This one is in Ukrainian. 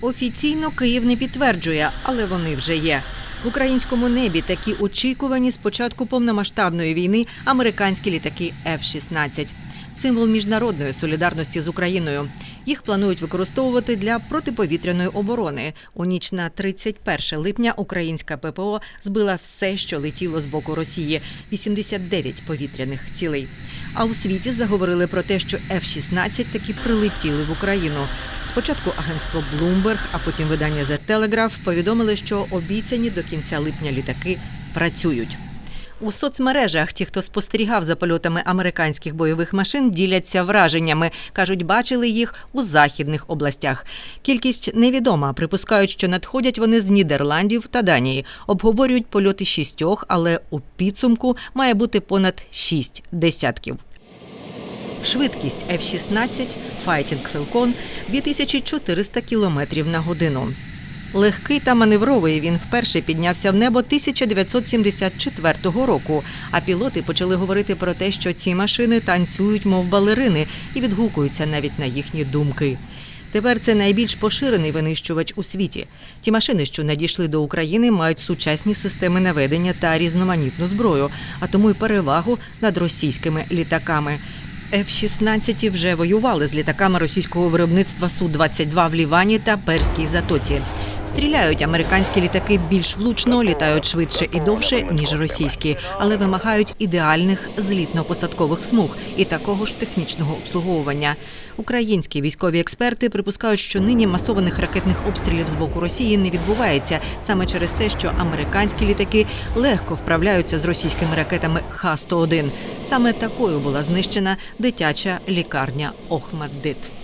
Офіційно Київ не підтверджує, але вони вже є. В українському небі такі очікувані з початку повномасштабної війни американські літаки F-16. Символ міжнародної солідарності з Україною. Їх планують використовувати для протиповітряної оборони. У ніч на 31 липня українська ППО збила все, що летіло з боку Росії 89 повітряних цілей. А у світі заговорили про те, що F-16 таки прилетіли в Україну. Спочатку агентство Bloomberg, а потім видання The Telegraph повідомили, що обіцяні до кінця липня літаки працюють. У соцмережах ті, хто спостерігав за польотами американських бойових машин, діляться враженнями. кажуть, бачили їх у західних областях. Кількість невідома. Припускають, що надходять вони з Нідерландів та Данії. Обговорюють польоти шістьох, але у підсумку має бути понад шість десятків. Швидкість F-16 Fighting Falcon 2400 км на годину. Легкий та маневровий він вперше піднявся в небо 1974 року. А пілоти почали говорити про те, що ці машини танцюють, мов балерини, і відгукуються навіть на їхні думки. Тепер це найбільш поширений винищувач у світі. Ті машини, що надійшли до України, мають сучасні системи наведення та різноманітну зброю, а тому й перевагу над російськими літаками. F-16 вже воювали з літаками російського виробництва Су-22 в Лівані та Перській затоці. Стріляють американські літаки більш влучно, літають швидше і довше, ніж російські, але вимагають ідеальних злітно-посадкових смуг і такого ж технічного обслуговування. Українські військові експерти припускають, що нині масованих ракетних обстрілів з боку Росії не відбувається саме через те, що американські літаки легко вправляються з російськими ракетами Х-101. Саме такою була знищена дитяча лікарня Охмаддит.